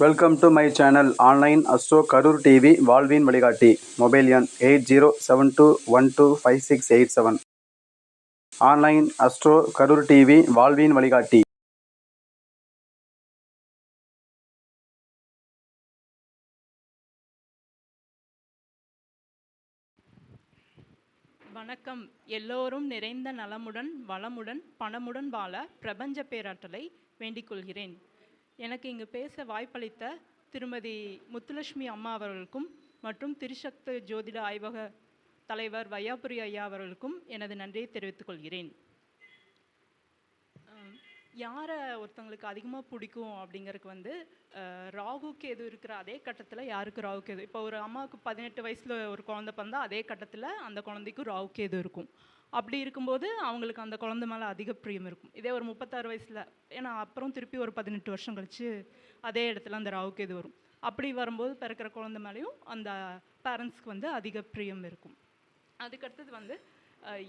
Welcome to my channel online astro Karur TV வாழ்வின் வழிகாட்டி mobile எண் eight zero seven two one two five six eight seven online astro Karur TV வாழ்வின் வழிகாட்டி வணக்கம். எல்லோரும் நிறைந்த நலமுடன் வளமுடன் பணமுடன் வாழ பிரபஞ்ச பேராற்றலை வேண்டிக் கொள்கிறேன். எனக்கு இங்கு பேச வாய்ப்பளித்த திருமதி முத்துலட்சுமி அம்மா அவர்களுக்கும் மற்றும் திரிசக்த ஜோதிட ஆய்வக தலைவர் வையாபுரி ஐயா அவர்களுக்கும் எனது நன்றியை தெரிவித்துக் கொள்கிறேன். யாரை ஒருத்தவங்களுக்கு அதிகமாக பிடிக்கும் அப்படிங்கறதுக்கு வந்து ராகுக்கு ராகு கேது இருக்கிற அதே கட்டத்தில் யாருக்கு ராகுக்கு எது இப்போ ஒரு அம்மாவுக்கு பதினெட்டு வயசில் ஒரு குழந்தை பிறந்தால் அதே கட்டத்தில் அந்த குழந்தைக்கும் ராகுக்கு எது இருக்கும். அப்படி இருக்கும்போது அவங்களுக்கு அந்த குழந்த மேலே அதிக பிரியம் இருக்கும். இதே ஒரு முப்பத்தாறு வயசில் ஏன்னா அப்புறம் திருப்பி ஒரு பதினெட்டு வருஷம் கழித்து அதே இடத்துல அந்த ராவுக்கு இது வரும். அப்படி வரும்போது பிறக்கிற குழந்த மேலேயும் அந்த பேரண்ட்ஸ்க்கு வந்து அதிக பிரியம் இருக்கும். அதுக்கடுத்தது வந்து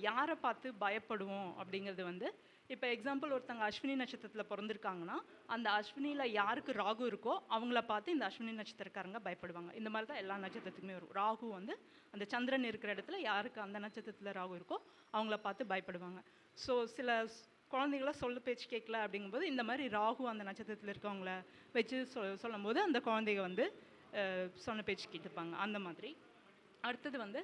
யாரை பார்த்து பயப்படுவோம் அப்படிங்கிறது வந்து இப்போ எக்ஸாம்பிள் ஒருத்தங்க அஸ்வினி நட்சத்திரத்தில் பிறந்திருக்காங்கன்னா அந்த அஸ்வினியில் யாருக்கு ராகு இருக்கோ அவங்கள பார்த்து இந்த அஸ்வினி நட்சத்திரக்காரங்க பயப்படுவாங்க. இந்த மாதிரி தான் எல்லா நட்சத்திரத்துக்குமே வரும். ராகு வந்து அந்த சந்திரன் இருக்கிற இடத்துல யாருக்கு அந்த நட்சத்திரத்தில் ராகு இருக்கோ அவங்கள பார்த்து பயப்படுவாங்க. ஸோ சில ஸ்- குழந்தைங்கள சொல்ல பேச்சு கேட்கல அப்படிங்கும்போது இந்த மாதிரி ராகு அந்த நட்சத்திரத்தில் இருக்கவங்கள வச்சு சொ சொல்லும்போது அந்த குழந்தைங்க வந்து சொன்ன பேச்சு கேட்டுப்பாங்க. அந்த மாதிரி. அடுத்தது வந்து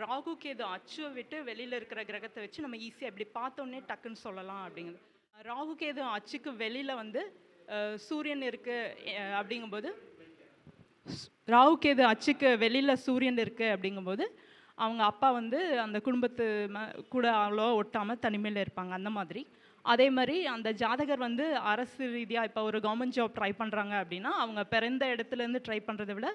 ராகு கேது அச்சுவை விட்டு வெளியில் இருக்கிற கிரகத்தை வச்சு நம்ம ஈஸியாக இப்படி பார்த்தோன்னே டக்குன்னு சொல்லலாம் அப்படிங்கிறது ராகு கேது அச்சுக்கு வெளியில் வந்து சூரியன் இருக்குது அப்படிங்கும்போது ராகு கேது அச்சுக்கு வெளியில் சூரியன் இருக்குது அப்படிங்கும்போது அவங்க அப்பா வந்து அந்த குடும்பத்து ம- கூட அவ்வளோ ஒட்டாமல் தனிமையில் இருப்பாங்க அந்த மாதிரி. அதே மாதிரி அந்த ஜாதகர் வந்து அரசு ரீதியாக இப்போ ஒரு கவர்மெண்ட் ஜாப் ட்ரை பண்ணுறாங்க அப்படின்னா அவங்க பிறந்த இடத்துலேருந்து ட்ரை பண்ணுறதை விட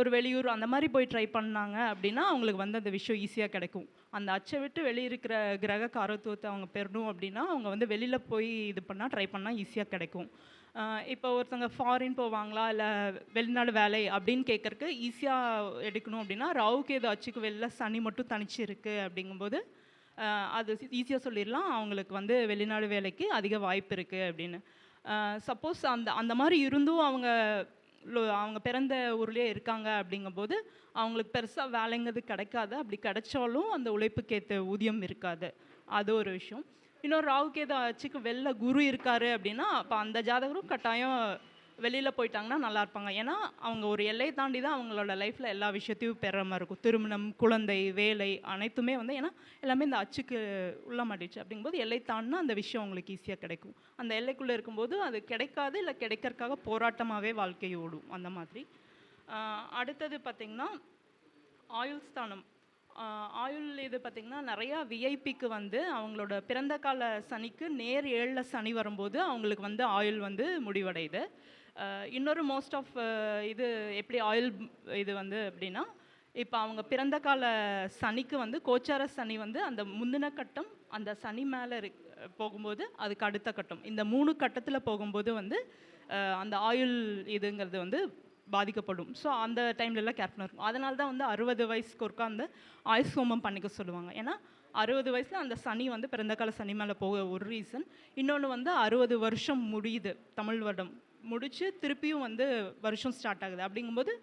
ஒரு வெளியூர் அந்த மாதிரி போய் ட்ரை பண்ணாங்க அப்படின்னா அவங்களுக்கு வந்து அந்த விஷயம் ஈஸியாக கிடைக்கும். அந்த அச்சை விட்டு வெளியே இருக்கிற கிரக காரத்துவத்தை அவங்க பெறணும் அப்படின்னா அவங்க வந்து வெளியில் போய் இது பண்ணால் ட்ரை பண்ணால் ஈஸியாக கிடைக்கும். இப்போ ஒருத்தங்க ஃபாரின் போவாங்களா? இல்லை வெளிநாடு வேலை அப்படின்னு கேட்கறக்கு ஈஸியாக எடுக்கணும் அப்படின்னா ராவுக்கு ஏதோ அச்சுக்கு வெளில சனி மட்டும் தனிச்சு இருக்குது அப்படிங்கும்போது அது ஈஸியாக சொல்லிடலாம். அவங்களுக்கு வந்து வெளிநாடு வேலைக்கு அதிக வாய்ப்பு இருக்குது அப்படின்னு. சப்போஸ் அந்த அந்த மாதிரி இருந்தும் அவங்க அவங்க பிறந்த ஊர்லேயே இருக்காங்க அப்படிங்கும்போது அவங்களுக்கு பெருசாக வேலைங்கிறது கிடைக்காது. அப்படி கிடைச்சாலும் அந்த உழைப்புக்கேற்ற ஊதியம் இருக்காது. அது ஒரு விஷயம். இன்னொரு ராவுக்கேது ஆச்சுக்கு வெளில குரு இருக்காரு அப்படின்னா அப்போ அந்த ஜாதகரும் கட்டாயம் வெளியில் போயிட்டாங்கன்னா நல்லா இருப்பாங்க. ஏன்னா அவங்க ஒரு எல்லையை தாண்டி தான் அவங்களோட லைஃப்பில் எல்லா விஷயத்தையும் பெற மாதிரி இருக்கும். திருமணம் குழந்தை வேலை அனைத்துமே வந்து ஏன்னா எல்லாமே இந்த அச்சுக்கு உள்ள மாட்டிச்சு அப்படிங்கும்போது எல்லை தாண்டினா அந்த விஷயம் அவங்களுக்கு ஈஸியாக கிடைக்கும். அந்த எல்லைக்குள்ளே இருக்கும்போது அது கிடைக்காது இல்லை கிடைக்கிறதுக்காக போராட்டமாகவே வாழ்க்கை ஓடும். அந்த மாதிரி. அடுத்தது பார்த்திங்கன்னா ஆயுள் ஸ்தானம். ஆயுள் இது பார்த்திங்கன்னா நிறையா விஐபிக்கு வந்து அவங்களோட பிறந்த கால சனிக்கு நேர் ஏழில் சனி வரும்போது அவங்களுக்கு வந்து ஆயுள் வந்து முடிவடையுது. இன்னொரு மோஸ்ட் ஆஃப் இது எப்படி ஆயுள் இது வந்து அப்படின்னா இப்போ அவங்க பிறந்த கால சனிக்கு வந்து கோச்சார சனி வந்து அந்த முந்தின கட்டம் அந்த சனி மேலே இரு போகும்போது அதுக்கு அடுத்த கட்டம். இந்த மூணு கட்டத்தில் போகும்போது வந்து அந்த ஆயுள் இதுங்கிறது வந்து பாதிக்கப்படும். ஸோ அந்த டைம்லலாம் கேர்ஃபுல்லாக இருக்கும். அதனால தான் வந்து அறுபது வயசுக்கு ஒருக்கா அந்த ஆயுஷ் ஹோமம் பண்ணிக்க சொல்லுவாங்க. ஏன்னா அறுபது வயசில் அந்த சனி வந்து பிறந்த கால சனி மேலே போக ஒரு ரீசன் இன்னொன்று வந்து அறுபது வருஷம் முடியுது தமிழ் வருடம். முடித்து திருப்பியும் வந்து வருஷம் ஸ்டார்ட் ஆகுது. அப்படிங்கும்போது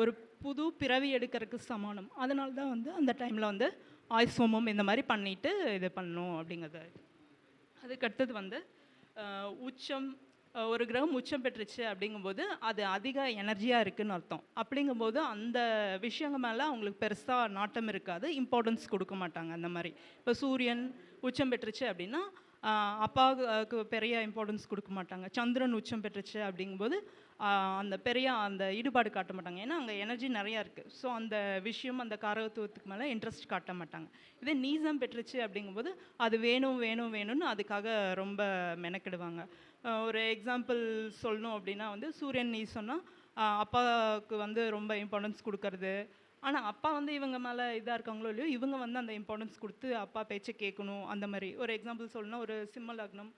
ஒரு புது பிறவி எடுக்கிறதுக்கு சமானம். அதனால தான் வந்து அந்த டைமில் வந்து ஆயுஷ் ஹோமம் இந்த மாதிரி பண்ணிட்டு இது பண்ணணும் அப்படிங்கிறது. அதுக்கடுத்தது வந்து உச்சம் ஒரு கிரகம் உச்சம் பெற்றுச்சு அப்படிங்கும்போது அது அதிக எனர்ஜியாக இருக்குதுன்னு அர்த்தம். அப்படிங்கும்போது அந்த விஷயங்கள் மேலே அவங்களுக்கு பெருசாக நாட்டம் இருக்காது. இம்பார்ட்டன்ஸ் கொடுக்க மாட்டாங்க அந்த மாதிரி. இப்போ சூரியன் உச்சம் பெற்றுச்சு அப்படின்னா அப்பாவுக்கு பெரிய இம்பார்ட்டன்ஸ் கொடுக்க மாட்டாங்க. சந்திரன் உச்சம் பெற்றுச்சு அப்படிங்கும்போது அந்த பெரிய அந்த ஈடுபாடு காட்ட மாட்டாங்க. ஏன்னா அங்கே எனர்ஜி நிறையா இருக்குது ஸோ அந்த விஷயம் அந்த காரகத்துவத்துக்கு மேலே இன்ட்ரெஸ்ட் காட்ட மாட்டாங்க. இதே நீசம் பெற்றுச்சு அப்படிங்கும்போது அது வேணும் வேணும் வேணும்னு அதுக்காக ரொம்ப மெனக்கிடுவாங்க. ஒரு எக்ஸாம்பிள் சொல்லணும் அப்படின்னா வந்து சூரியன் நீசம்னா அப்பாவுக்கு வந்து ரொம்ப இம்பார்ட்டன்ஸ் கொடுக்கறது ஆனால் அப்பா வந்து இவங்க மேலே இதாக இருக்காங்களோ இல்லையோ இவங்க வந்து அந்த இம்பார்ட்டன்ஸ் கொடுத்து அப்பா பேச்சை கேட்கணும் அந்த மாதிரி. ஒரு எக்ஸாம்பிள் சொல்லணும்னா ஒரு சிம்ம லக்னம்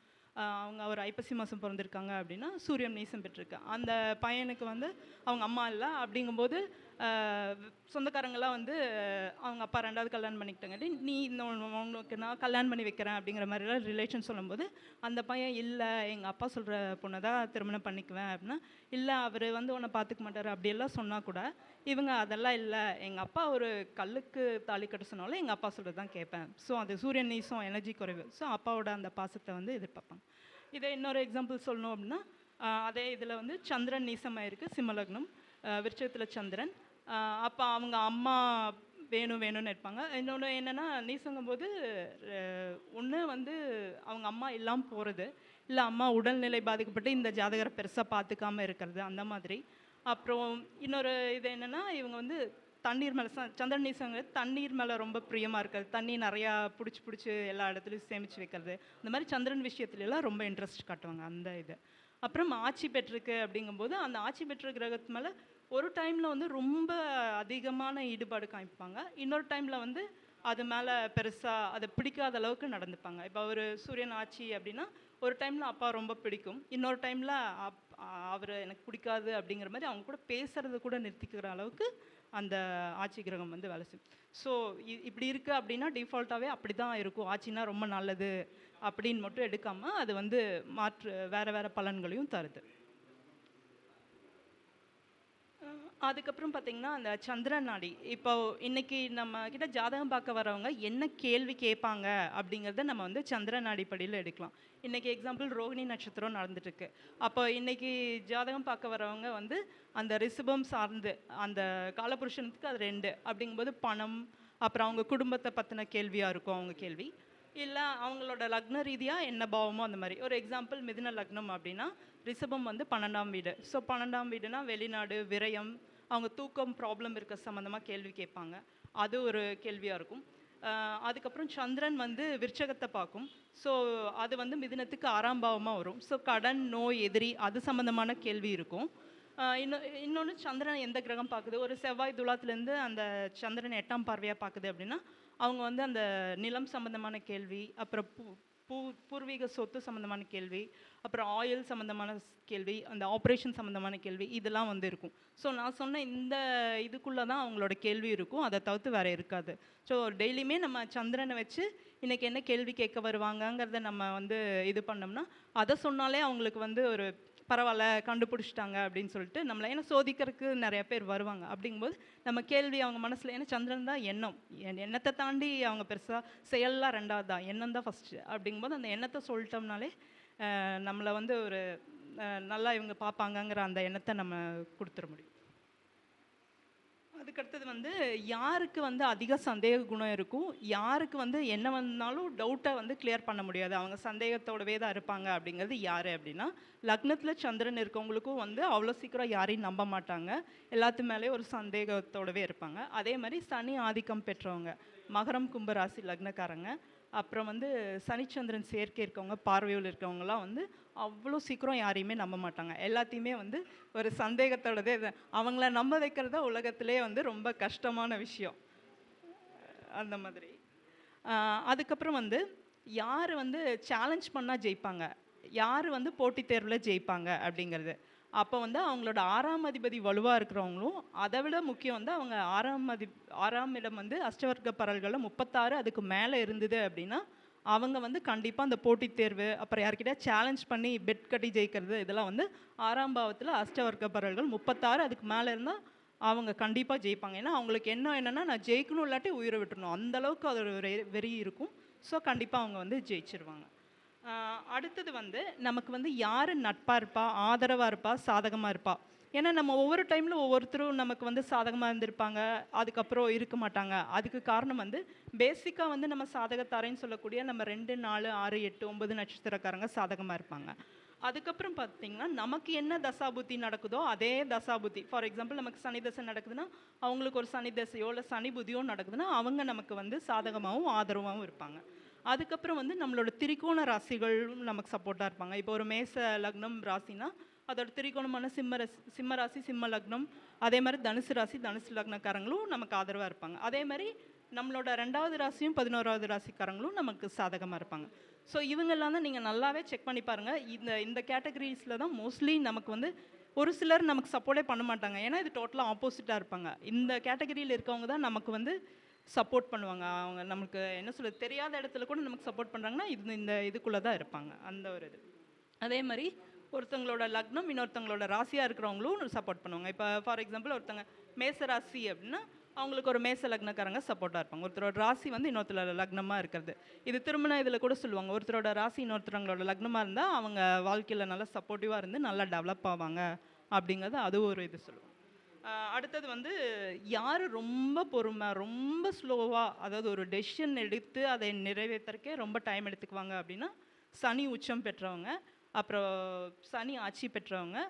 அவங்க ஒரு ஐப்பசி மாதம் பிறந்திருக்காங்க அப்படின்னா சூரியன் நீசம் பெற்றிருக்கு. அந்த பையனுக்கு வந்து அவங்க அம்மா இல்லை அப்படிங்கும்போது சொந்தக்காரங்களாம் வந்து அவங்க அப்பா ரெண்டாவது கல்யாணம் பண்ணிக்கிட்டாங்க. நீ இந்த உன- உனக்கு நான் கல்யாணம் பண்ணி வைக்கிறேன் அப்படிங்கிற மாதிரிலாம் ரிலேஷன் சொல்லும்போது அந்த பையன் இல்லை எங்கள் அப்பா சொல்கிற பொண்ணை தான் திருமணம் பண்ணிக்குவேன் அப்படின்னா இல்லை அவர் வந்து உன்னை பார்த்துக்க மாட்டார் அப்படியெல்லாம் சொன்னால் கூட இவங்க அதெல்லாம் இல்லை. எங்கள் அப்பா ஒரு கல்லுக்கு தாலி கட்ட சொன்னாலும் எங்கள் அப்பா சொல்கிறது தான் கேட்பேன். ஸோ அது சூரியன் நீசம் எனர்ஜி குறைவு. ஸோ அப்பாவோட அந்த பாசத்தை வந்து எதிர்பார்ப்பாங்க. இதே இன்னொரு எக்ஸாம்பிள் சொல்லணும் அப்படின்னா அதே இதில் வந்து சந்திரன் நீசமாயிருக்கு சிம்மலக்னம் விருச்சகத்தில் சந்திரன். அப்போ அவங்க அம்மா வேணும் வேணும்னு இருப்பாங்க. இன்னொன்று என்னென்னா நீசங்கும்போது ஒன்று வந்து அவங்க அம்மா இல்லாமல் போகிறது இல்லை அம்மா உடல்நிலை பாதிக்கப்பட்டு இந்த ஜாதகரை பெருசாக பார்த்துக்காம இருக்கிறது அந்த மாதிரி. அப்புறம் இன்னொரு இது என்னென்னா இவங்க வந்து தண்ணீர் மேலே சந்திரன் நீசங்க தண்ணீர் மேலே ரொம்ப பிரியமாக இருக்கிறது தண்ணி நிறையா பிடிச்சி பிடிச்சி எல்லா இடத்துலையும் சேமித்து வைக்கிறது. இந்த மாதிரி சந்திரன் விஷயத்துலலாம் ரொம்ப இன்ட்ரெஸ்ட் காட்டுவாங்க அந்த இது. அப்புறம் ஆட்சி பெற்றிருக்கு அப்படிங்கும்போது அந்த ஆட்சி பெற்ற கிரகத்து மேலே ஒரு டைமில் வந்து ரொம்ப அதிகமான ஈடுபாடு காமிப்பாங்க. இன்னொரு டைமில் வந்து அது மேலே பெருசாக அதை பிடிக்காத அளவுக்கு நடந்துப்பாங்க. இப்போ ஒரு சூரியன் ஆட்சி அப்படின்னா ஒரு டைமில் அப்பா ரொம்ப பிடிக்கும். இன்னொரு டைமில் அப் அவர் எனக்கு பிடிக்காது அப்படிங்கிற மாதிரி அவங்க கூட பேசுகிறத கூட நிறுத்திக்கிற அளவுக்கு அந்த ஆட்சி கிரகம் வந்து வேலை செய்யும் ஸோ இப்படி இருக்குது அப்படின்னா டிஃபால்ட்டாகவே அப்படி தான் இருக்கும். ஆட்சினா ரொம்ப நல்லது அப்படின்னு மட்டும் எடுக்காமல் அது வந்து மாற்று வேறு வேறு பலன்களையும் தருது. அதுக்கப்புறம் பார்த்தீங்கன்னா அந்த சந்திரன் நாடி இப்போ இன்னைக்கு நம்ம கிட்ட ஜாதகம் பார்க்க வரவங்க என்ன கேள்வி கேட்பாங்க அப்படிங்கிறத நம்ம வந்து சந்திரன் அடிப்படையில் எடுக்கலாம். இன்னைக்கு எக்ஸாம்பிள் ரோகிணி நட்சத்திரம் நடந்துட்டுருக்கு. அப்போ இன்னைக்கு ஜாதகம் பார்க்க வரவங்க வந்து அந்த ரிசபம் சார்ந்து அந்த காலபுருஷனுக்கு அது ரெண்டு. அப்படிங்கும்போது பணம் அப்புறம் அவங்க குடும்பத்தை பற்றின கேள்வியாக இருக்கும் அவங்க கேள்வி. இல்லை அவங்களோட லக்ன ரீதியாக என்ன பாவமோ அந்த மாதிரி. ஒரு எக்ஸாம்பிள் மிதுன லக்னம் அப்படின்னா ரிஷபம் வந்து பன்னெண்டாம் வீடு. ஸோ பன்னெண்டாம் வீடுனா வெளிநாடு விரயம் அவங்க தூக்கம் ப்ராப்ளம் இருக்க சம்மந்தமாக கேள்வி கேட்பாங்க. அது ஒரு கேள்வியாக இருக்கும். அதுக்கப்புறம் சந்திரன் வந்து விருச்சகத்தை பார்க்கும். ஸோ அது வந்து மிதினத்துக்கு ஆறாம் பாவமாக வரும். ஸோ கடன் நோய் எதிரி அது சம்மந்தமான கேள்வி இருக்கும். இன்னொ இன்னொன்று சந்திரன் எந்த கிரகம் பார்க்குது? ஒரு செவ்வாய் துலாத்துலேருந்து அந்த சந்திரன் எட்டாம் பார்வையாக பார்க்குது அப்படின்னா அவங்க வந்து அந்த நிலம் சம்மந்தமான கேள்வி அப்புறம் பூ பூ பூர்வீக சொத்து சம்மந்தமான கேள்வி அப்புறம் ஆயில் சம்மந்தமான கேள்வி அந்த ஆப்ரேஷன் சம்மந்தமான கேள்வி இதெல்லாம் வந்து இருக்கும். ஸோ நான் சொன்ன இந்த இதுக்குள்ளே தான் அவங்களோட கேள்வி இருக்கும். அதை தவிர்த்து வேறு இருக்காது. ஸோ டெய்லியுமே நம்ம சந்திரனை வச்சு இன்றைக்கி என்ன கேள்வி கேட்க வருவாங்கங்கிறத நம்ம வந்து இது பண்ணோம்னா அதை சொன்னாலே அவங்களுக்கு வந்து ஒரு பரவாயில்ல கண்டுபிடிச்சிட்டாங்க அப்படின்னு சொல்லிட்டு நம்மளை ஏன்னா சோதிக்கிறதுக்கு நிறைய பேர் வருவாங்க. அப்படிங்கும்போது நம்ம கேள்வி அவங்க மனசில் ஏன்னா சந்திரன் தான் எண்ணம். என் எண்ணத்தை தாண்டி அவங்க பெருசாக செயல்லாம் ரெண்டாவது தான் எண்ணம் தான் ஃபஸ்ட்டு அப்படிங்கும்போது அந்த எண்ணத்தை சொல்லிட்டோம்னாலே நம்மளை வந்து ஒரு நல்லா இவங்க பார்ப்பாங்கங்கிற அந்த எண்ணத்தை நம்ம கொடுத்துட முடியும். அதுக்கடுத்தது வந்து யாருக்கு வந்து அதிக சந்தேக குணம் இருக்கும்? யாருக்கு வந்து என்ன வந்தாலும் டவுட்டை வந்து கிளியர் பண்ண முடியாது. அவங்க சந்தேகத்தோடவே தான் இருப்பாங்க அப்படிங்கிறது யார் அப்படின்னா லக்னத்தில் சந்திரன் இருக்கவங்களுக்கும் வந்து அவ்வளோ சீக்கிரம் யாரையும் நம்ப மாட்டாங்க. எல்லாத்து மேலேயும் ஒரு சந்தேகத்தோடவே இருப்பாங்க. அதே மாதிரி சனி ஆதிக்கம் பெற்றவங்க மகரம் கும்பராசி லக்னக்காரங்க அப்புறம் வந்து சனிச்சந்திரன் சேர்க்கை இருக்கவங்க பார்வையில் இருக்கவங்கலாம் வந்து அவ்வளோ சீக்கிரம் யாரையுமே நம்ப மாட்டாங்க. எல்லாத்தையுமே வந்து ஒரு சந்தேகத்தோடதே அவங்கள நம்ப வைக்கிறதா உலகத்திலே வந்து ரொம்ப கஷ்டமான விஷயம். அந்த மாதிரி. அதுக்கப்புறம் வந்து யார் வந்து சேலஞ்ச் பண்ணால் ஜெயிப்பாங்க? யார் வந்து போட்டித் தேர்வில் ஜெயிப்பாங்க அப்படிங்கிறது. அப்போ வந்து அவங்களோட ஆறாம் அதிபதி வலுவாக இருக்கிறவங்களும் அதை விட முக்கியம் வந்து அவங்க ஆறாம் அதி ஆறாம் இடம் வந்து அஷ்டவர்க்க பரல்களில் முப்பத்தாறு அதுக்கு மேலே இருந்தது அப்படின்னா அவங்க வந்து கண்டிப்பாக அந்த போட்டித் தேர்வு அப்புறம் யார்கிட்ட சேலஞ்ச் பண்ணி பெட் கட்டி ஜெயிக்கிறது இதெல்லாம் வந்து ஆறாம் பாவத்தில் அஷ்டவர்க்கபரர்கள் முப்பத்தாறு அதுக்கு மேலே இருந்தால் அவங்க கண்டிப்பாக ஜெயிப்பாங்க. ஏன்னா அவங்களுக்கு என்ன என்னென்னா நான் ஜெயிக்கணும் இல்லாட்டி உயிரை விட்டுறணும். அந்தளவுக்கு அது ஒரு வெறி- இருக்கும். ஸோ கண்டிப்பாக அவங்க வந்து ஜெயிச்சிருவாங்க. அடுத்தது வந்து நமக்கு வந்து யார் நட்பாக இருப்பா ஆதரவாக இருப்பா சாதகமாக இருப்பா? ஏன்னா நம்ம ஒவ்வொரு டைமில் ஒவ்வொருத்தரும் நமக்கு வந்து சாதகமாக இருந்திருப்பாங்க. அதுக்கப்புறம் இருக்க மாட்டாங்க. அதுக்கு காரணம் வந்து பேசிக்காக வந்து நம்ம சாதகத்தாரைன்னு சொல்லக்கூடிய நம்ம ரெண்டு நாலு ஆறு எட்டு ஒன்பது நட்சத்திரக்காரங்க சாதகமாக இருப்பாங்க. அதுக்கப்புறம் பார்த்தீங்கன்னா நமக்கு என்ன தசாபுத்தி நடக்குதோ அதே தசாபுத்தி. ஃபார் எக்ஸாம்பிள் நமக்கு சனி தசை நடக்குதுன்னா அவங்களுக்கு ஒரு சனி தசையோ இல்லை சனி புதியோ நடக்குதுன்னா அவங்க நமக்கு வந்து சாதகமாகவும் ஆதரவாகவும் இருப்பாங்க. அதுக்கப்புறம் வந்து நம்மளோட திரிகோண ராசிகளும் நமக்கு சப்போர்ட்டாக இருப்பாங்க. இப்போ ஒரு மேச லக்னம் ராசினா அதோட திரிகோணமான சிம்ம ரஸ் சிம்ம ராசி சிம்ம லக்னம் அதே மாதிரி தனுசு ராசி தனுசு லக்னக்காரங்களும் நமக்கு ஆதரவாக இருப்பாங்க. அதே மாதிரி நம்மளோட ரெண்டாவது ராசியும் பதினோராவது ராசிக்காரங்களும் நமக்கு சாதகமாக இருப்பாங்க. ஸோ இவங்கெல்லாம் தான் நீங்கள் நல்லாவே செக் பண்ணி பாருங்கள் இந்த இந்த கேட்டகரிஸில் தான் மோஸ்ட்லி நமக்கு வந்து ஒரு சிலர் நமக்கு சப்போர்ட்டே பண்ண மாட்டாங்க. ஏன்னா இது டோட்டலாக ஆப்போசிட்டாக இருப்பாங்க. இந்த கேட்டகரியில் இருக்கவங்க தான் நமக்கு வந்து சப்போர்ட் பண்ணுவாங்க. அவங்க நமக்கு என்ன சொல்ல தெரியாத இடத்துல கூட நமக்கு சப்போர்ட் பண்ணுறாங்கன்னா இது இந்த இதுக்குள்ளே தான் இருப்பாங்க. அந்த ஒரு இது. அதே மாதிரி ஒருத்தங்களோட லக்னம் இன்னொருத்தங்களோட ராசியாக இருக்கிறவங்களும் சப்போர்ட் பண்ணுவாங்க. இப்போ ஃபார் எக்ஸாம்பிள் ஒருத்தங்க மேச ராசி அப்படின்னா அவங்களுக்கு ஒரு மேச லக்னக்காரங்க சப்போர்ட்டாக இருப்பாங்க. ஒருத்தரோட ராசி வந்து இன்னொருத்தரோட லக்னமாக இருக்கிறது. இது திருமண இதில் கூட சொல்லுவாங்க. ஒருத்தரோட ராசி இன்னொருத்தவங்களோட லக்னமாக இருந்தால் அவங்க வாழ்க்கையில் நல்லா சப்போர்ட்டிவாக இருந்து நல்லா டெவலப் ஆவாங்க அப்படிங்கிறது அது ஒரு இது சொல்லுவாங்க. அடுத்தது வந்து யார் ரொம்ப பொறுமை ரொம்ப ஸ்லோவாக அதாவது ஒரு டெசிஷன் எடுத்து அதை நிறைவேற்றுறக்கே ரொம்ப டைம் எடுத்துக்குவாங்க அப்படின்னா சனி உச்சம் பெற்றவங்க. அப்புறம் சனி ஆட்சி பெற்றவங்க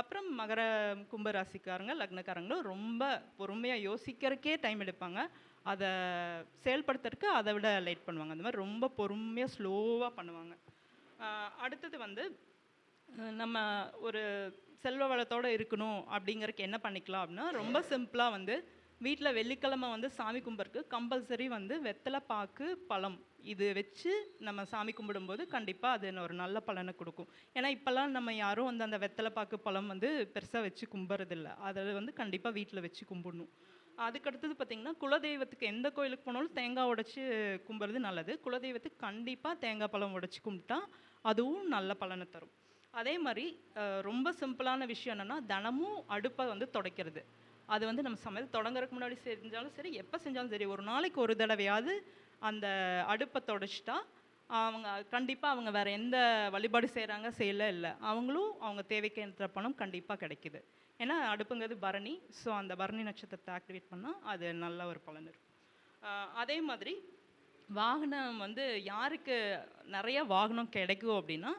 அப்புறம் மகர கும்ப ராசிக்காரங்க லக்னக்காரங்களும் ரொம்ப பொறுமையாக யோசிக்கிறக்கே டைம் எடுப்பாங்க. அதை செயல்படுத்துறதுக்கு அதை விட லைட் பண்ணுவாங்க. அந்த மாதிரி ரொம்ப பொறுமையாக ஸ்லோவாக பண்ணுவாங்க. அடுத்தது வந்து நம்ம ஒரு செல்வ வளத்தோடு இருக்கணும் அப்படிங்கிறதுக்கு என்ன பண்ணிக்கலாம் அப்படின்னா ரொம்ப சிம்பிளாக வந்து வீட்டில் வெள்ளிக்கிழமை வந்து சாமி கும்பிட்றக்கு கம்பல்சரி வந்து வெத்தலை பாக்கு பழம் இது வச்சு நம்ம சாமி கும்பிடும்போது கண்டிப்பாக அது ஒரு நல்ல பலனை கொடுக்கும். ஏன்னா இப்போல்லாம் நம்ம யாரும் வந்து அந்த வெத்தலை பாக்கு பழம் வந்து பெருசாக வச்சு கும்பிட்றதில்ல அதை வந்து கண்டிப்பாக வீட்டில் வச்சு கும்பிடணும். அதுக்கடுத்தது பார்த்திங்கன்னா குலதெய்வத்துக்கு எந்த கோயிலுக்கு போனாலும் தேங்காய் உடைச்சி கும்பிட்றது நல்லது. குலதெய்வத்துக்கு கண்டிப்பாக தேங்காய் பழம் உடைச்சி கும்பிட்டா அதுவும் நல்ல பலனை தரும். அதே மாதிரி ரொம்ப சிம்பிளான விஷயம் என்னென்னா தினமும் அடுப்பை வந்து துடைக்கிறது. அது வந்து நம்ம சமையல் தொடங்குறதுக்கு முன்னாடி செஞ்சாலும் சரி எப்போ செஞ்சாலும் சரி ஒரு நாளைக்கு ஒரு தடவையாவது அந்த அடுப்பை தொடச்சிட்டா அவங்க கண்டிப்பாக அவங்க வேறு எந்த வழிபாடு செய்கிறாங்க செய்யல இல்லை. அவங்களும் அவங்க தேவைக்கேற்ற பணம் கண்டிப்பாக கிடைக்கிது. ஏன்னா அடுப்புங்கிறது பரணி. ஸோ அந்த பரணி நட்சத்திரத்தை ஆக்டிவேட் பண்ணால் அது நல்ல ஒரு பலன் இருக்கும். அதே மாதிரி வாகனம் வந்து யாருக்கு நிறைய வாகனம் கிடைக்கும் அப்படின்னா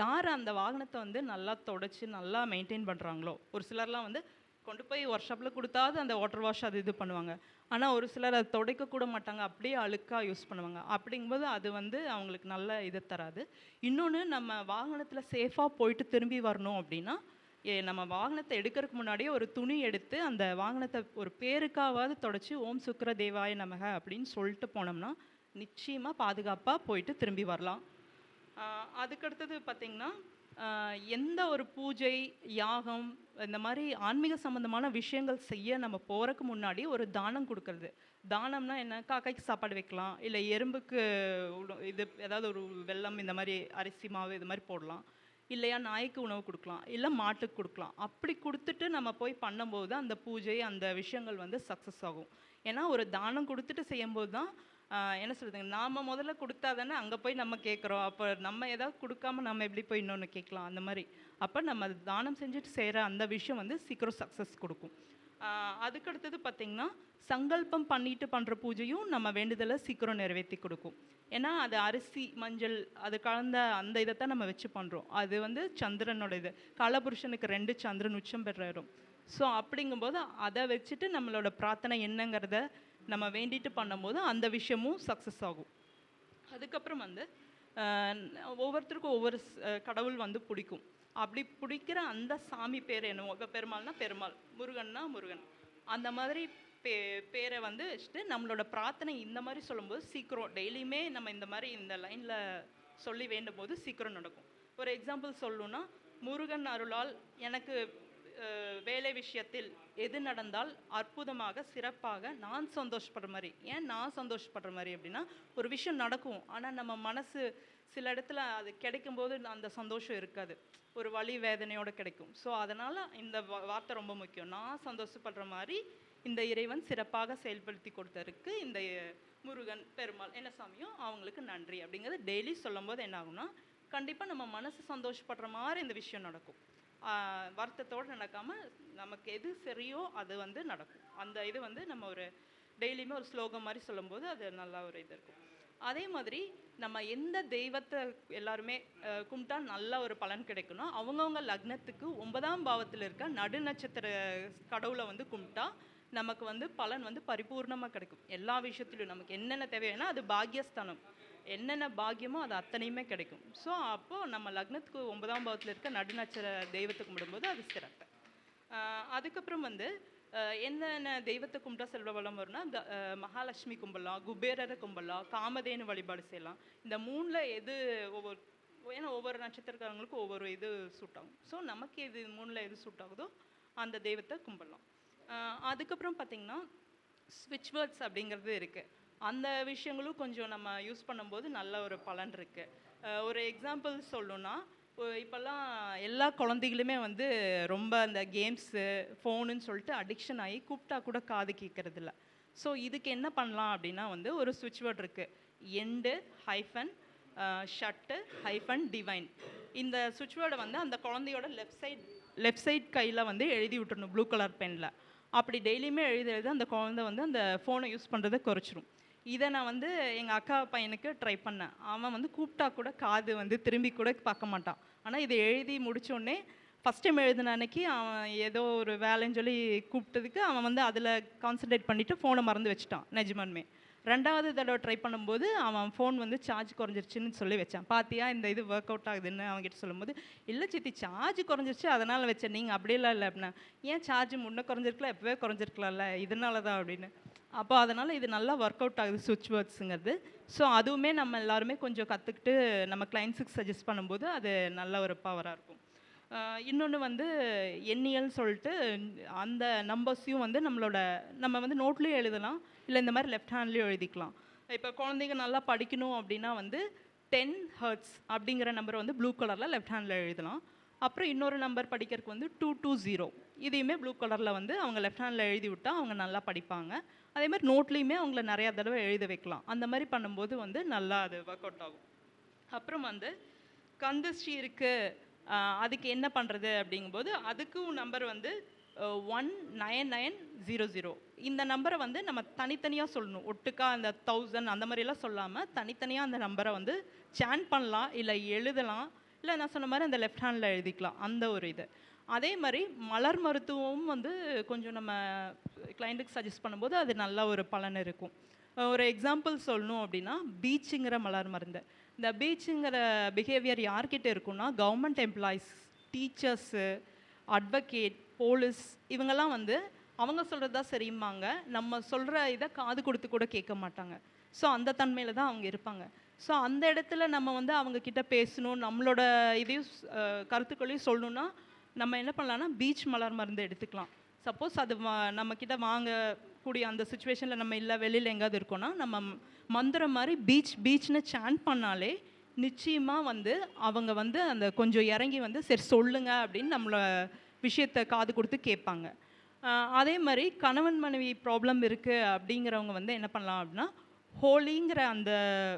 யார் அந்த வாகனத்தை வந்து நல்லா தொடச்சி நல்லா மெயின்டைன் பண்ணுறாங்களோ ஒரு சிலர்லாம் வந்து கொண்டு போய் ஒர்க் ஷாப்பில் கொடுத்தாவது அந்த வாட்டர் வாஷ் அது இது பண்ணுவாங்க. ஆனால் ஒரு சிலர் அதை துடைக்க கூட மாட்டாங்க. அப்படியே அழுக்காக யூஸ் பண்ணுவாங்க. அப்படிங்கும்போது அது வந்து அவங்களுக்கு நல்ல இதை தராது. இன்னொன்று நம்ம வாகனத்தில் சேஃபாக போயிட்டு திரும்பி வரணும் அப்படின்னா ஏ நம்ம வாகனத்தை எடுக்கிறதுக்கு முன்னாடியே ஒரு துணி எடுத்து அந்த வாகனத்தை ஒரு பேருக்காவது தொடச்சி ஓம் சுக்கர தேவாய நமக அப்படின்னு சொல்லிட்டு போனோம்னா நிச்சயமாக பாதுகாப்பாக போயிட்டு திரும்பி வரலாம். அதுக்கடுத்தது பார்த்திங்கன்னா எந்த ஒரு பூஜை யாகம் இந்த மாதிரி ஆன்மீக சம்மந்தமான விஷயங்கள் செய்ய நம்ம போகிறதுக்கு முன்னாடி ஒரு தானம் கொடுக்கறது. தானம்னா என்ன? காக்காய்க்கு சாப்பாடு வைக்கலாம். இல்லை எறும்புக்கு உணவு- இது ஏதாவது ஒரு வெல்லம் இந்த மாதிரி அரிசி மாவு இது மாதிரி போடலாம். இல்லையா நாய்க்கு உணவு கொடுக்கலாம். இல்லை மாட்டுக்கு கொடுக்கலாம். அப்படி கொடுத்துட்டு நம்ம போய் பண்ணும்போது அந்த பூஜை அந்த விஷயங்கள் வந்து சக்ஸஸ் ஆகும். ஏன்னா ஒரு தானம் கொடுத்துட்டு செய்யும்போது தான் என்ன சொல்கிறதுங்க நாம் முதல்ல கொடுத்தா தானே அங்கே போய் நம்ம கேட்குறோம். அப்போ நம்ம ஏதாவது கொடுக்காம நம்ம எப்படி போய் இன்னொன்று கேட்கலாம்? அந்த மாதிரி. அப்போ நம்ம அது தானம் செஞ்சுட்டு செய்கிற அந்த விஷயம் வந்து சீக்கிரம் சக்ஸஸ் கொடுக்கும். அதுக்கடுத்தது பார்த்திங்கன்னா சங்கல்பம் பண்ணிட்டு பண்ணுற பூஜையும் நம்ம வேண்டுதலை சீக்கிரம் நிறைவேற்றி கொடுக்கும். ஏன்னா அது அரிசி மஞ்சள் அது கலந்த அந்த இதைத்தான் நம்ம வச்சு பண்ணுறோம் அது வந்து சந்திரனோட இது. காலபுருஷனுக்கு ரெண்டு சந்திரன் உச்சம் பெற ஸோ அப்படிங்கும்போது அதை வச்சுட்டு நம்மளோட பிரார்த்தனை என்னங்கிறத நம்ம வேண்டிட்டு பண்ணும்போது அந்த விஷயமும் சக்ஸஸ் ஆகும். அதுக்கப்புறம் வந்து ஒவ்வொருத்தருக்கும் ஒவ்வொரு கடவுள் வந்து பிடிக்கும். அப்படி பிடிக்கிற அந்த சாமி பேர் என்னவோ இப்போ பெருமாள்னா பெருமாள் முருகன்னா முருகன். அந்த மாதிரி பே பேரை வந்து வச்சுட்டு நம்மளோட பிரார்த்தனை இந்த மாதிரி சொல்லும்போது சீக்கிரம் டெய்லியுமே நம்ம இந்த மாதிரி இந்த லைனில் சொல்லி வேண்டும் போது சீக்கிரம் நடக்கும். ஒரு எக்ஸாம்பிள் சொல்லணும்னா முருகன் அருளால் எனக்கு வேலை விஷயத்தில் எது நடந்தால் அற்புதமாக சிறப்பாக நான் சந்தோஷப்படுற மாதிரி. ஏன் நான் சந்தோஷப்படுற மாதிரி அப்படின்னா ஒரு விஷயம் நடக்கும். ஆனால் நம்ம மனசு சில இடத்துல அது கிடைக்கும்போது அந்த சந்தோஷம் இருக்காது. ஒரு வலி வேதனையோடு கிடைக்கும். ஸோ அதனால் இந்த வார்த்தை ரொம்ப முக்கியம். நான் சந்தோஷப்படுற மாதிரி இந்த இறைவன் சிறப்பாக செயல்படுத்தி கொடுத்ததுக்கு இந்த முருகன் பெருமாள் என்ன சாமியும் அவங்களுக்கு நன்றி. அப்படிங்கிறது டெய்லி சொல்லும்போது என்ன ஆகும்னா கண்டிப்பாக நம்ம மனசு சந்தோஷப்படுற மாதிரி இந்த விஷயம் நடக்கும். வருத்தத்தோடு நடக்காமல் நமக்கு எது சரியோ அது வந்து நடக்கும். அந்த இது வந்து நம்ம ஒரு டெய்லியுமே ஒரு ஸ்லோகம் மாதிரி சொல்லும்போது அது நல்லா ஒரு இது இருக்கும். அதே மாதிரி நம்ம எந்த தெய்வத்தை எல்லாருமே கும்பிட்டா நல்ல ஒரு பலன் கிடைக்கணும் அவங்கவுங்க லக்னத்துக்கு ஒன்பதாம் பாவத்தில் இருக்க நடுநட்சத்திர கடவுளை வந்து கும்பிட்டா நமக்கு வந்து பலன் வந்து பரிபூர்ணமாக கிடைக்கும். எல்லா விஷயத்துலையும் நமக்கு என்னென்ன தேவைன்னா அது பாக்யஸ்தானம். என்னென்ன பாக்கியமோ அது அத்தனையுமே கிடைக்கும். ஸோ அப்போது நம்ம லக்னத்துக்கு ஒன்பதாம் பாவத்தில் இருக்க நடுநட்சத்திர தெய்வத்தை கும்பிடும்போது அது சிறப்பு. அதுக்கப்புறம் வந்து என்னென்ன தெய்வத்தை கும்பிட்டா செல்வ வளம் வரும்னா த- மகாலட்சுமி கும்பிடலாம் குபேரரை கும்பிடலாம் காமதேனு வழிபாடு செய்யலாம். இந்த மூணில் எது ஒவ்வொரு ஏன்னா ஒவ்வொரு நட்சத்திரக்காரங்களுக்கும் ஒவ்வொரு இது சூட் ஆகும். ஸோ நமக்கு எது மூணில் எது சூட் ஆகுதோ அந்த தெய்வத்தை கும்பிடலாம். அதுக்கப்புறம் பார்த்திங்கன்னா ஸ்விட்ச் வேர்ட்ஸ் அப்படிங்கிறது இருக்குது அந்த விஷயங்களும் கொஞ்சம் நம்ம யூஸ் பண்ணும்போது நல்ல ஒரு பலன் இருக்குது ஒரு எக்ஸாம்பிள் சொல்லணும்னா இப்போல்லாம் எல்லா குழந்தைகளுமே வந்து ரொம்ப அந்த கேம்ஸு ஃபோனுன்னு சொல்லிட்டு அடிக்ஷன் ஆகி கூப்பிட்டா கூட காது கேட்கறது ஸோ இதுக்கு என்ன பண்ணலாம் அப்படின்னா வந்து ஒரு சுவிட்ச் போர்ட் இருக்குது எண்டு ஹைஃபன் ஷட்டு ஹைஃபன் டிவைன் இந்த சுவிட்ச் போர்டை வந்து அந்த குழந்தையோட லெஃப்ட் சைட் லெஃப்ட் சைட் கையில் வந்து எழுதி விட்டுருணும் ப்ளூ கலர் பெனில் அப்படி டெய்லியுமே எழுதி எழுதி அந்த குழந்தை வந்து அந்த ஃபோனை யூஸ் பண்ணுறதை குறைச்சிரும். இதை நான் வந்து எங்கள் அக்கா பையனுக்கு ட்ரை பண்ணேன். அவன் வந்து கூப்பிட்டா கூட காது வந்து திரும்பி கூட பார்க்க மாட்டான். ஆனால் இதை எழுதி முடித்தோடனே ஃபஸ்ட் டைம் எழுதின அன்னைக்கு அவன் ஏதோ ஒரு வேலைன்னு சொல்லி கூப்பிட்டதுக்கு அவன் வந்து அதில் கான்சன்ட்ரேட் பண்ணிவிட்டு ஃபோனை மறந்து வச்சுட்டான் நிஜமானுமே. ரெண்டாவது தடவை ட்ரை பண்ணும்போது அவன் ஃபோன் வந்து சார்ஜ் குறைஞ்சிருச்சுன்னு சொல்லி வச்சான். பார்த்தியா இந்த இது ஒர்க் அவுட் ஆகுதுன்னு அவங்ககிட்ட சொல்லும்போது இல்லை சித்தி சார்ஜ் குறைஞ்சிருச்சு அதனால் வச்சேன். நீங்கள் அப்படியெல்லாம் இல்லை அப்படின்னா ஏன் சார்ஜ் முன்னே குறைஞ்சிருக்கல எப்போவே குறைஞ்சிருக்கலாம்ல இதனால தான் அப்படின்னு. அப்போ அதனால் இது நல்லா ஒர்க் அவுட் ஆகுது சுவிட்ச் வேர்ட்ஸுங்கிறது ஸோ அதுவுமே நம்ம எல்லாருமே கொஞ்சம் கற்றுக்கிட்டு நம்ம கிளைண்ட்ஸுக்கு சஜஸ்ட் பண்ணும்போது அது நல்ல ஒரு பவராக இருக்கும். இன்னொன்று வந்து எண்ணியல் சொல்லிட்டு அந்த நம்பர்ஸையும் வந்து நம்மளோட நம்ம வந்து நோட்லேயும் எழுதலாம் இல்லை இந்த மாதிரி லெஃப்ட் ஹேண்ட்லேயும் எழுதிக்கலாம். இப்போ குழந்தைங்க நல்லா படிக்கணும் அப்படின்னா வந்து டென் ஹர்ட்ஸ் அப்படிங்கிற நம்பரை வந்து ப்ளூ கலரில் லெஃப்ட் ஹேண்டில் எழுதலாம். அப்புறம் இன்னொரு நம்பர் படிக்கிறதுக்கு வந்து டூ டூ ஜீரோ இதையுமே ப்ளூ கலரில் வந்து அவங்க லெஃப்ட் ஹேண்டில் எழுதி விட்டால் அவங்க நல்லா படிப்பாங்க. அதே மாதிரி நோட்லேயுமே அவங்கள நிறையா தடவை எழுத வைக்கலாம். அந்த மாதிரி பண்ணும்போது வந்து நல்லா அது ஒர்க் அவுட் ஆகும். அப்புறம் வந்து கந்தஸ்ரீ இருக்குது அதுக்கு என்ன பண்ணுறது அப்படிங்கும்போது அதுக்கும் நம்பர் வந்து one nine nine zero zero இந்த நம்பரை வந்து நம்ம தனித்தனியாக சொல்லணும். ஒட்டுக்கா அந்த தௌசண்ட் அந்த மாதிரிலாம் சொல்லாமல் தனித்தனியாக அந்த நம்பரை வந்து சேன் பண்ணலாம் இல்லை எழுதலாம் இல்லை நான் சொன்ன மாதிரி அந்த லெஃப்ட் ஹேண்டில் எழுதிக்கலாம். அந்த ஒரு இது. அதே மாதிரி மலர் மருத்துவம் வந்து கொஞ்சம் நம்ம கிளைண்ட்டுக்கு சஜஸ்ட் பண்ணும்போது அது நல்ல ஒரு பலன் இருக்கும். ஒரு எக்ஸாம்பிள் சொல்லணும் அப்படின்னா பீச்சுங்கிற மலர் மருந்து. இந்த பீச்சுங்கிற பிஹேவியர் யார்கிட்ட இருக்குன்னா government employees teachers advocate police இவங்கெல்லாம் வந்து அவங்க சொல்கிறதா சரிம்பாங்க. நம்ம சொல்கிற இதை காது கொடுத்து கூட கேட்க மாட்டாங்க. ஸோ அந்த தன்மையில் தான் அவங்க இருப்பாங்க. ஸோ அந்த இடத்துல நம்ம வந்து அவங்கக்கிட்ட பேசணும் நம்மளோட இதையும் கருத்துக்களையும் சொல்லணுன்னா நம்ம என்ன பண்ணலாம்னா பீச் மலர் மருந்து எடுத்துக்கலாம். சப்போஸ் அது வா- வாங்கக்கூடிய அந்த சுச்சுவேஷனில் நம்ம இல்லை வெளியில் எங்கேயாவது இருக்கோன்னா நம்ம ம- மந்திரம் மாதிரி பீச் பீச்னு சாண்ட் பண்ணாலே நிச்சயமாக வந்து அவங்க வந்து அந்த கொஞ்சம் இறங்கி வந்து சரி சொல்லுங்க அப்படின்னு நம்மள விஷயத்தை காது கொடுத்து கேட்பாங்க. அதே மாதிரி கணவன் மனைவி ப்ராப்ளம் இருக்குது அப்படிங்கிறவங்க வந்து என்ன பண்ணலாம் அப்படின்னா ஹோலிங்கிற அந்த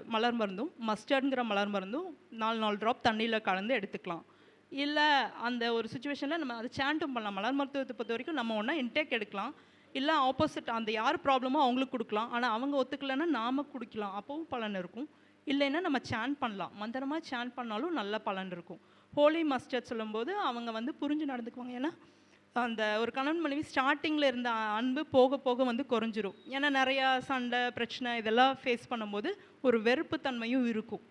மலர் மருந்தும் மஸ்டர்டுங்கிற மலர் மருந்தும் நாலு நாலு ட்ராப் தண்ணியில் கலந்து எடுத்துக்கலாம். இல்லை அந்த ஒரு சுச்சுவேஷனில் நம்ம அதை சாண்ட்டும் பண்ணலாம். மலர் மருத்துவத்தை பொறுத்த வரைக்கும் நம்ம ஒன்றா இன்டேக் எடுக்கலாம். இல்லை ஆப்போசிட் அந்த யார் ப்ராப்ளமோ அவங்களுக்கு கொடுக்கலாம். ஆனால் அவங்க ஒத்துக்கலைன்னா நாம் குடிக்கலாம். அப்பவும் பலன் இருக்கும். இல்லைன்னா நம்ம சேன் பண்ணலாம். மந்திரமாக சேன் பண்ணாலும் நல்ல பலன் இருக்கும். ஹோலி மஸ்டர் சொல்லும்போது அவங்க வந்து புரிஞ்சு நடந்துக்குவாங்க. ஏன்னா அந்த ஒரு கணவன் மனைவி ஸ்டார்டிங்கில் இருந்த அன்பு போக போக வந்து குறைஞ்சிரும். ஏன்னா நிறையா சண்டை பிரச்சனை இதெல்லாம் ஃபேஸ் பண்ணும்போது ஒரு வெறுப்பு தன்மையும் இருக்கும்.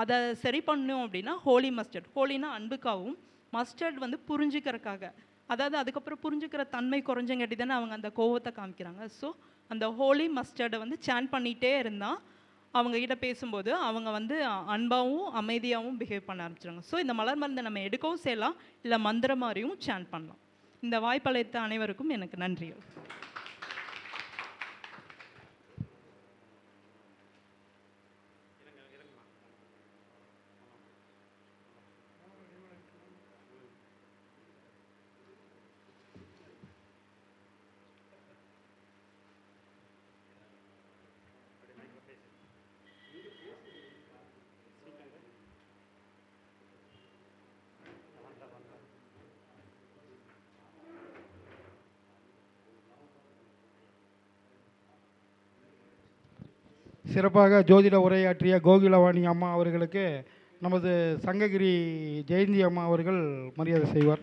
அதை சரி பண்ணும் அப்படின்னா ஹோலி மஸ்டர்ட் ஹோலினா அன்புக்காகவும் மஸ்டர்ட் வந்து புரிஞ்சுக்கிறக்காக அதாவது அதுக்கப்புறம் புரிஞ்சுக்கிற தன்மை குறைஞ்சங்காட்டி தானே அவங்க அந்த கோவத்தை காமிக்கிறாங்க. ஸோ அந்த ஹோலி மஸ்டர்டை வந்து சேன் பண்ணிகிட்டே இருந்தால் அவங்க கிட்ட பேசும்போது அவங்க வந்து அன்பாகவும் அமைதியாகவும் பிஹேவ் பண்ண ஆரம்பிச்சிடுறாங்க ஸோ இந்த மலர் மருந்தை நம்ம எடுக்கவும் செய்யலாம் இல்லை மந்திர மாதிரியும் சேன் பண்ணலாம். இந்த வாய்ப்பளித்த அனைவருக்கும் எனக்கு நன்றிகள். சிறப்பாக ஜோதிட உரையாற்றிய கோகிலவாணி அம்மா அவர்களுக்கு நமது சங்ககிரி ஜெயந்தி அம்மா அவர்கள் மரியாதை செய்வார்.